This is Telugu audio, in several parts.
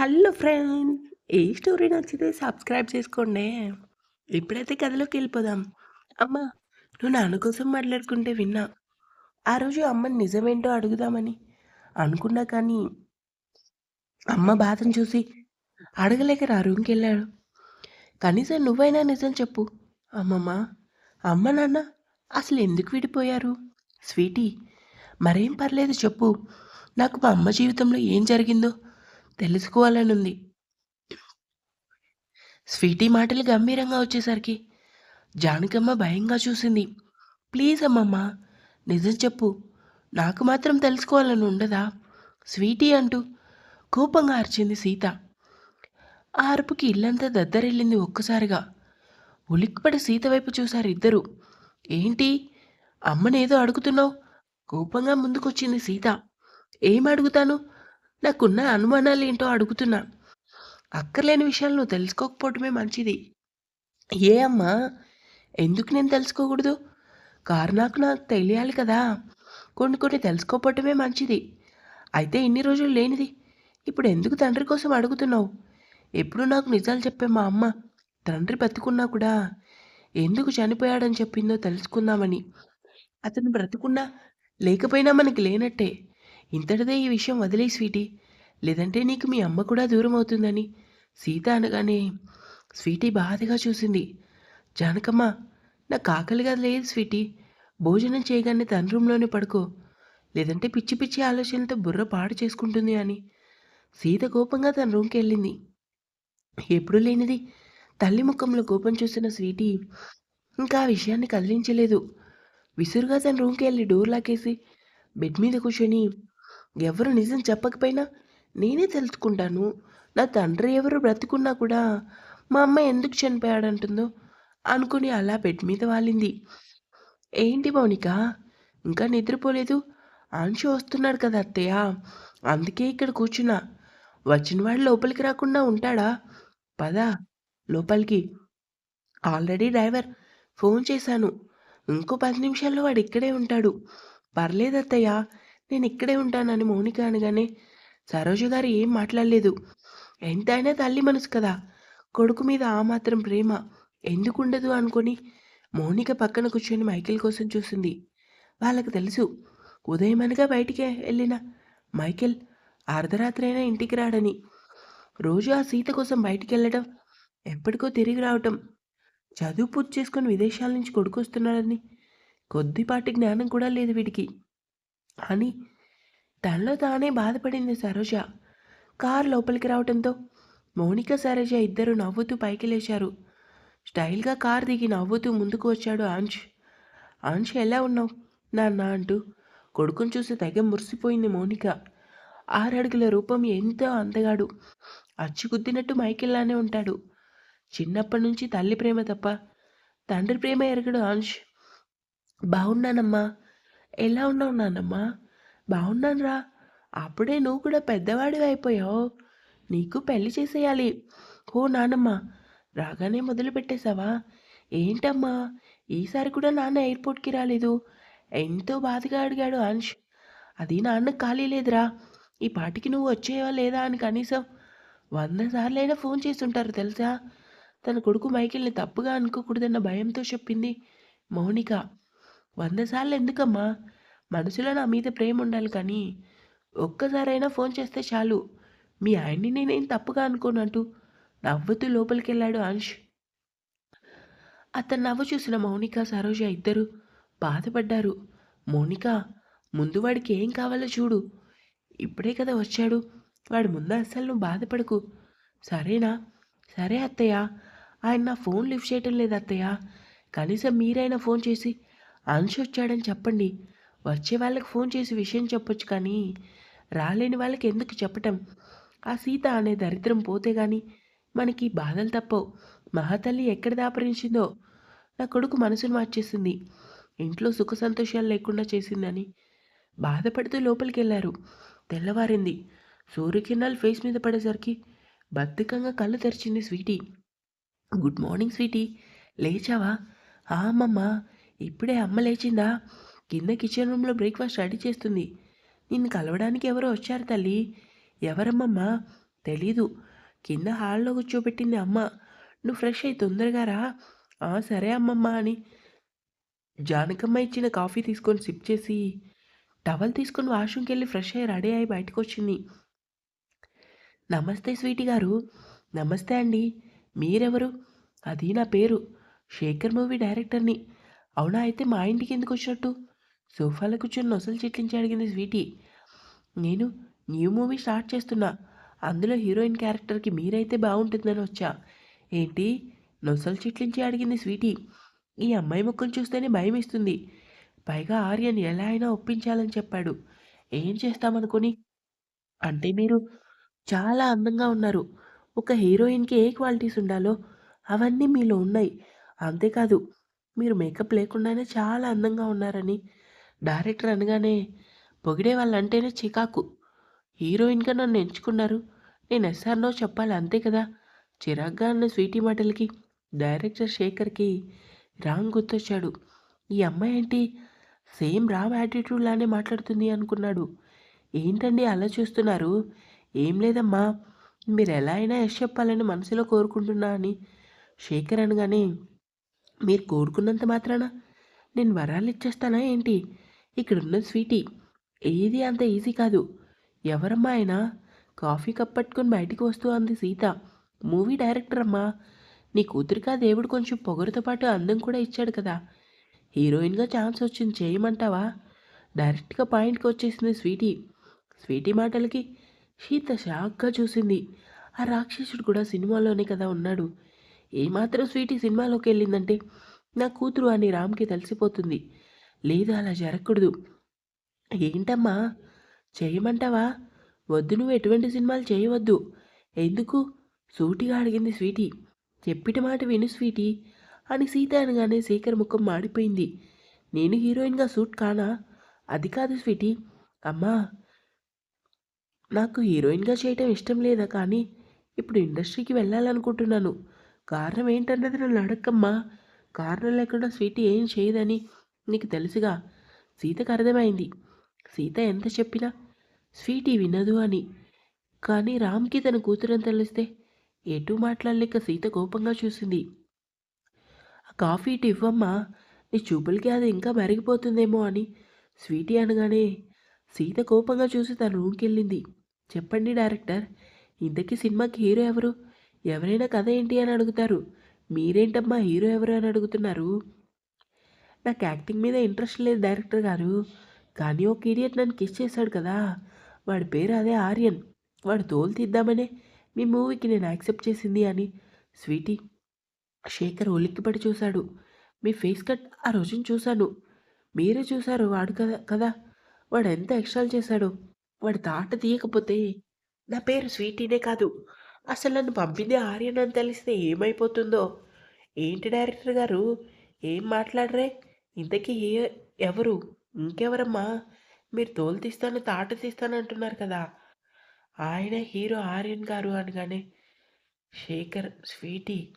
హలో ఫ్రెండ్ ఏ స్టోరీ నచ్చితే సబ్స్క్రైబ్ చేసుకోండి. ఇప్పుడైతే కథలోకి వెళ్ళిపోదాం. అమ్మ నువ్వు నాన్న కోసం మాట్లాడుకుంటే విన్నా. ఆ రోజు అమ్మని నిజమేంటో అడుగుదామని అనుకున్నా కానీ అమ్మ బాధను చూసి అడగలేక నా రూమ్కి వెళ్ళాడు. కనీసం నువ్వైనా నిజం చెప్పు. అమ్మమ్మ అమ్మ నాన్న అసలు ఎందుకు విడిపోయారు? స్వీటీ మరేం పర్లేదు చెప్పు. నాకు మా అమ్మ జీవితంలో ఏం జరిగిందో తెలుసుకోవాలని ఉంది స్వీటీ మాటలు గంభీరంగా వచ్చేసరికి జానకమ్మ భయంగా చూసింది. ప్లీజ్ అమ్మమ్మ నిజం చెప్పు. నాకు మాత్రం తెలుసుకోవాలని ఉండదా? స్వీటీ అంటూ కోపంగా అరిచింది సీత. ఆ అరుపుకి ఇల్లంతా దద్దరెళ్ళింది ఒక్కసారిగా. ఉలిక్కిపడి సీత వైపు చూశారు ఇద్దరు. ఏంటి? అమ్మనేదో అడుగుతున్నావు? కోపంగా ముందుకొచ్చింది సీత. ఏం అడుగుతాను? నాకున్న అనుమానాలు ఏంటో అడుగుతున్నా. అక్కర్లేని విషయాలు నువ్వు తెలుసుకోకపోవటమే మంచిది. ఏ అమ్మా? ఎందుకు నేను తెలుసుకోకూడదు? కారణాకు నాకు తెలియాలి కదా. కొన్ని కొన్ని తెలుసుకోకపోవటమే మంచిది. అయితే ఇన్ని రోజులు లేనిది. ఇప్పుడు ఎందుకు తండ్రి కోసం అడుగుతున్నావు? ఎప్పుడు నాకు నిజాలు చెప్పే మా అమ్మ? తండ్రి బతుకున్నా కూడా ఎందుకు చనిపోయాడని చెప్పిందో తెలుసుకుందామని. అతను బ్రతుకున్నా లేకపోయినా మనకి లేనట్టే. ఇంతటిదే ఈ విషయం వదిలే స్వీటీ. లేదంటే నీకు మీ అమ్మ కూడా దూరం అవుతుందని సీత అనగానే స్వీటీ బాధగా చూసింది. జానకమ్మ నాకు ఆకలిగా లేదు స్వీటీ. భోజనం చేయగానే తన రూమ్లోనే పడుకో. లేదంటే పిచ్చి పిచ్చి ఆలోచనలతో బుర్ర పాడు చేసుకుంటుంది అని. సీత కోపంగా తన రూమ్కి వెళ్ళింది. ఎప్పుడు లేనిది తల్లి ముఖంలో కోపం చూసిన స్వీటీ ఇంకా ఆ విషయాన్ని కదిలించలేదు. విసురుగా తన రూమ్కి వెళ్ళి డోర్ లాకేసి బెడ్ మీద కూర్చొని ఎవరు నిజం చెప్పకపోయినా నేనే తెలుసుకుంటాను. నా తండ్రి ఎవరు బ్రతికున్నా కూడా మా అమ్మ ఎందుకు చనిపోయాడంటుందో అనుకుని అలా బెడ్ మీద వాలింది. ఏంటి మౌనిక? ఇంకా నిద్రపోలేదు? ఆంషు వస్తున్నాడు కదా అత్తయ్య. అందుకే ఇక్కడ కూర్చున్నా. వచ్చిన వాడు లోపలికి రాకుండా ఉంటాడా? పద లోపలికి. ఆల్రెడీ డ్రైవర్ ఫోన్ చేశాను. ఇంకో పది నిమిషాల్లో వాడు ఇక్కడే ఉంటాడు. పర్లేదు అత్తయ్య. నేను ఇక్కడే ఉంటానని మౌనిక అనగానే సరోజ గారు ఏం మాట్లాడలేదు. ఎంతైనా తల్లి మనసు కదా. కొడుకు మీద ఆ మాత్రం ప్రేమ. ఎందుకుండదు? అనుకొని మౌనిక పక్కన కూర్చొని మైకిల్ కోసం చూసింది. వాళ్ళకి తెలుసు. ఉదయం అనగా బయటికి వెళ్ళిన మైకిల్ అర్ధరాత్రి అయినా ఇంటికి రాడని. రోజు ఆ సీత కోసం బయటికి వెళ్ళడం ఎప్పటికో తిరిగి రావటం చదువు పూర్తి చేసుకొని విదేశాల నుంచి కొడుకొస్తున్నాడని కొద్దిపాటి జ్ఞానం కూడా లేదు వీడికి. అని తనలో తానే బాధపడింది సరోజ. కారు లోపలికి రావడంతో మౌనిక సరోజ ఇద్దరు నవ్వుతూ పైకి లేచారు. స్టైల్గా కార్ దిగి నవ్వుతూ ముందుకు వచ్చాడు ఆంష్ ఆంష్ ఎలా ఉన్నావు? నాన్న అంటూ కొడుకుని చూసి తెగ మురిసిపోయింది మౌనిక. ఆరడుగుల రూపం ఎంతో అందగాడు. అచ్చుకుద్దినట్టు మైకిల్లానే ఉంటాడు. చిన్నప్పటి నుంచి తల్లి ప్రేమ తప్ప తండ్రి ప్రేమ ఎరగడు ఆంష్ బాగున్నానమ్మా ఎలా ఉన్నావు నాన్నమ్మా బాగున్నాను రా అప్పుడే నువ్వు కూడా పెద్దవాడివి అయిపోయావు. నీకు పెళ్ళి చేసేయాలి. ఓ నానమ్మ రాగానే మొదలు పెట్టేశావా? ఏంటమ్మా? ఈసారి కూడా నాన్న ఎయిర్పోర్ట్కి రాలేదు. ఎంతో బాధగా అడిగాడు అంష్ అది నాన్న ఖాళీ లేదురా. ఈ పాటికి నువ్వు వచ్చేవా లేదా అని కనీసం వంద సార్లైనా ఫోన్ చేసి ఉంటారు తెలుసా? తన కొడుకు మైకిల్ని తప్పుగా అనుకోకూడదన్న భయంతో చెప్పింది మౌనిక. వంద సార్లు ఎందుకమ్మా మనసులో నా మీద ప్రేమ ఉండాలి కానీ ఒక్కసారైనా ఫోన్ చేస్తే చాలు. మీ ఆయన్ని నేనేం తప్పుగా అనుకోనంటూ నవ్వుతూ లోపలికి వెళ్ళాడు అంష్ అతను నవ్వు చూసిన మౌనిక సరోజ ఇద్దరు బాధపడ్డారు. మౌనిక ముందు వాడికి ఏం కావాలో చూడు. ఇప్పుడే కదా వచ్చాడు. వాడు ముందు అస్సలు నువ్వు బాధపడకు. సరేనా? సరే అత్తయ్య. ఆయన నా ఫోన్ లిఫ్ట్ చేయటం లేదు అత్తయ్య. కనీసం మీరైనా ఫోన్ చేసి అంశ్ వచ్చాడని చెప్పండి. వచ్చే వాళ్ళకి ఫోన్ చేసి విషయం చెప్పొచ్చు కానీ రాలేని వాళ్ళకి ఎందుకు చెప్పటం? ఆ సీత అనే దరిద్రం పోతే గాని మనకి బాధలు తప్పవు. మహాతల్లి ఎక్కడ దాపరించిందో నా కొడుకు మనసును మార్చేసింది. ఇంట్లో సుఖ సంతోషాలు లేకుండా చేసిందని బాధపడుతూ లోపలికి వెళ్ళారు తెల్లవారింది సూర్యకిరణాలు ఫేస్ మీద పడేసరికి బద్ధకంగా కళ్ళు తెరిచింది స్వీటీ. Good morning Sweety. లేచావా? ఆ అమ్మమ్మ. ఇప్పుడే అమ్మ లేచిందా? కింద కిచెన్ రూమ్లో బ్రేక్ఫాస్ట్ రెడీ చేస్తుంది. నిన్ను కలవడానికి ఎవరో వచ్చారు తల్లి. ఎవరమ్మమ్మా? తెలీదు. కింద హాల్లో కూర్చోబెట్టింది అమ్మ. నువ్వు ఫ్రెష్ అయ్యి తొందరగా రా. సరే అమ్మమ్మ అని జానకమ్మ ఇచ్చిన కాఫీ తీసుకొని సిప్ చేసి టవల్ తీసుకొని వాష్రూమ్కి వెళ్ళి ఫ్రెష్ అయ్యి రెడీ అయ్యి బయటకు వచ్చింది నమస్తే స్వీటీ గారు. నమస్తే అండి. మీరెవరు? అది నా పేరు. శేఖర్ మూవీ డైరెక్టర్ని. అవునా? అయితే మా ఇంటికి ఎందుకు వచ్చినట్టు? సోఫాలో కూర్చొని నొసలు చిట్లించి అడిగింది స్వీటీ. నేను న్యూ మూవీ స్టార్ట్ చేస్తున్నా. అందులో హీరోయిన్ క్యారెక్టర్కి మీరైతే బాగుంటుందని వచ్చా. ఏంటి? నొసలు చిట్లించి అడిగింది స్వీటీ. ఈ అమ్మాయి ముఖం చూస్తేనే భయం ఇస్తుంది పైగా ఆర్యన్ ఎలా అయినా ఒప్పించాలని చెప్పాడు. ఏం చేస్తామనుకుని? అంటే మీరు చాలా అందంగా ఉన్నారు. ఒక హీరోయిన్కి ఏ క్వాలిటీస్ ఉండాలో అవన్నీ మీలో ఉన్నాయి. అంతేకాదు మీరు మేకప్ లేకుండానే చాలా అందంగా ఉన్నారని. డైరెక్టర్ అనగానే పొగిడే వాళ్ళంటేనే చికాకు. హీరోయిన్గా నన్ను ఎంచుకున్నారు. నేను ఎస్ఆర్నో చెప్పాలి అంతే కదా. చిరాగ్గా అన్న స్వీటీ మాటలకి డైరెక్టర్ శేఖర్కి రామ్ గుర్తొచ్చాడు. ఈ అమ్మాయి ఏంటి? సేమ్ రామ్ యాటిట్యూడ్ లానే మాట్లాడుతుంది అనుకున్నాడు. ఏంటండి అలా చూస్తున్నారు? ఏం లేదమ్మా. మీరు ఎలా అయినా ఎస్ చెప్పాలని మనసులో కోరుకుంటున్నా అని శేఖర్ అనగానే మీరు కోరుకున్నంత మాత్రాన నేను వరాలు ఇచ్చేస్తానా ఏంటి? ఇక్కడున్న స్వీటీ ఏది అంత ఈజీ కాదు. ఎవరమ్మా ఆయన? కాఫీ కప్ పట్టుకొని బయటికి వస్తూ అంది సీత. మూవీ డైరెక్టర్ అమ్మా. నీ కూతురికా దేవుడు కొంచెం పొగరుతో పాటు అందం కూడా ఇచ్చాడు కదా. హీరోయిన్గా ఛాన్స్ వచ్చింది చేయమంటావా? డైరెక్ట్గా పాయింట్కి వచ్చేసింది స్వీటీ. స్వీటీ మాటలకి సీత షాక్గా చూసింది. ఆ రాక్షసుడు కూడా సినిమాలోనే కదా ఉన్నాడు. ఏమాత్రం స్వీటీ సినిమాలోకి వెళ్ళిందంటే నా కూతురు అని రామ్కి తెలిసిపోతుంది. లేదు అలా జరగకూడదు. ఏంటమ్మా? చేయమంటావా? వద్దు నువ్వు ఎటువంటి సినిమాలు చేయవద్దు. ఎందుకు? సూటిగా అడిగింది స్వీటీ. చెప్పిన మాట విను స్వీటీ అని సీత అనగానే శేఖర్ ముఖం మాడిపోయింది. నేను హీరోయిన్గా సూట్ కానా? అది కాదు స్వీటీ. అమ్మా నాకు హీరోయిన్గా చేయటం ఇష్టం లేదా కానీ ఇప్పుడు ఇండస్ట్రీకి వెళ్ళాలనుకుంటున్నాను. కారణం ఏంటన్నది నన్ను అడక్కమ్మా. కారణం లేకుండా స్వీటీ ఏం చేయదని నీకు తెలుసుగా? సీతకు అర్థమైంది. సీత ఎంత చెప్పినా స్వీటీ వినదు అని. కానీ రామ్కి తన కూతురని తెలిస్తే ఎటు మాట్లాడలేక సీత కోపంగా చూసింది. ఆ కాఫీ ఇటు ఇవ్వమ్మా. నీ చూపులకి అది ఇంకా మరిగిపోతుందేమో అని స్వీటీ అనగానే సీత కోపంగా చూసి తన రూమ్కి వెళ్ళింది. చెప్పండి డైరెక్టర్ ఇంతకీ సినిమాకి హీరో ఎవరు? ఎవరైనా కథ ఏంటి అని అడుగుతారు. మీరేంటమ్మా హీరో ఎవరు అని అడుగుతున్నారు. నాకు యాక్టింగ్ మీద ఇంట్రెస్ట్ లేదు డైరెక్టర్ గారు. కానీ ఒక ఇడియట్ నన్ను కిస్ చేశాడు కదా. వాడి పేరు అదే ఆర్యన్. వాడు తోలు తీద్దామనే మీ మూవీకి నేను యాక్సెప్ట్ చేసింది అని స్వీటీ శేఖర్ ఉలిక్కిపడి చూశాడు. మీ ఫేస్ కట్ ఆ రోజున చూశాను. మీరే చూశారు వాడు కదా కదా. వాడు ఎంత ఎక్స్ట్రాలు చేశాడు. వాడి తాట తీయకపోతే నా పేరు స్వీటీనే కాదు. అసలు నన్ను పంపింది ఆర్యన్ అని తెలిస్తే ఏమైపోతుందో? ఏంటి డైరెక్టర్ గారు? ఏం మాట్లాడరే? ఇంతకీ ఏ ఎవరు? ఇంకెవరమ్మా? మీరు తోలు తీస్తాను తాట తీస్తాను అంటున్నారు కదా. ఆయన హీరో ఆర్యన్ గారు అనగానే శేఖర్ స్వీటీ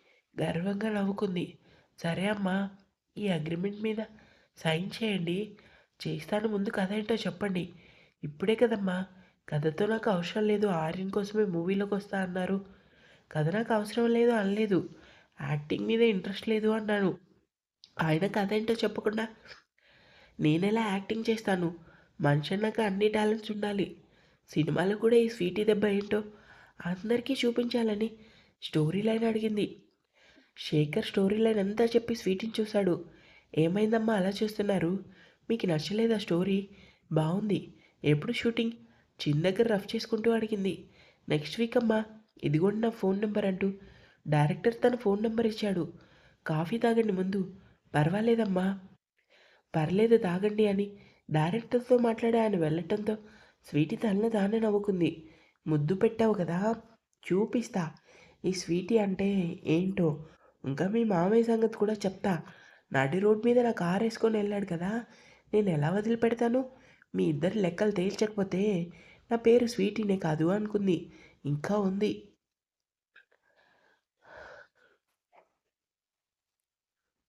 గర్వంగా నవ్వుకుంది. సరే అమ్మా ఈ అగ్రిమెంట్ మీద సైన్ చేయండి. చేస్తాను ముందు కథ ఏంటో చెప్పండి. ఇప్పుడే కదమ్మా. కథతో నాకు అవసరం లేదు. ఆర్యన్ కోసమే మూవీలోకి వస్తా అన్నారు. కథ నాకు అవసరం లేదు అనలేదు. యాక్టింగ్ మీద ఇంట్రెస్ట్ లేదు అన్నాను. ఆయన కథ ఏంటో చెప్పకుండా నేనెలా యాక్టింగ్ చేస్తాను? మనిషి నాకు అన్ని టాలెంట్స్ ఉండాలి. సినిమాలో కూడా ఈ స్వీటీ దెబ్బ ఏంటో అందరికీ చూపించాలని స్టోరీ లైన్ అడిగింది. శేఖర్ స్టోరీ లైన్ అంతా చెప్పి స్వీటీని చూశాడు. ఏమైందమ్మా అలా చూస్తున్నారు? మీకు నచ్చలేదా స్టోరీ? బాగుంది. ఎప్పుడు షూటింగ్? చిన్న దగ్గర రఫ్ చేసుకుంటూ అడిగింది. నెక్స్ట్ వీక్ అమ్మా ఇదిగోండి నా ఫోన్ నెంబర్ అంటూ డైరెక్టర్ తన ఫోన్ నెంబర్ ఇచ్చాడు. కాఫీ తాగండి ముందు. పర్వాలేదమ్మా. పర్లేదు తాగండి అని డైరెక్టర్తో మాట్లాడి ఆయన వెళ్ళటంతో స్వీటీ తనలో దాన్నే నవ్వుకుంది. ముద్దు పెట్టావు కదా చూపిస్తా. ఈ స్వీటీ అంటే ఏంటో ఇంకా మీ మామయ్య సంగతి కూడా చెప్తా. నడి రోడ్ మీద నా కారు వేసుకొని వెళ్ళాడు కదా నేను ఎలా వదిలిపెడతాను? మీ ఇద్దరు లెక్కలు తేల్చకపోతే నా పేరు స్వీటీనే కాదు అనుకుంది. ఇంకా ఉంది.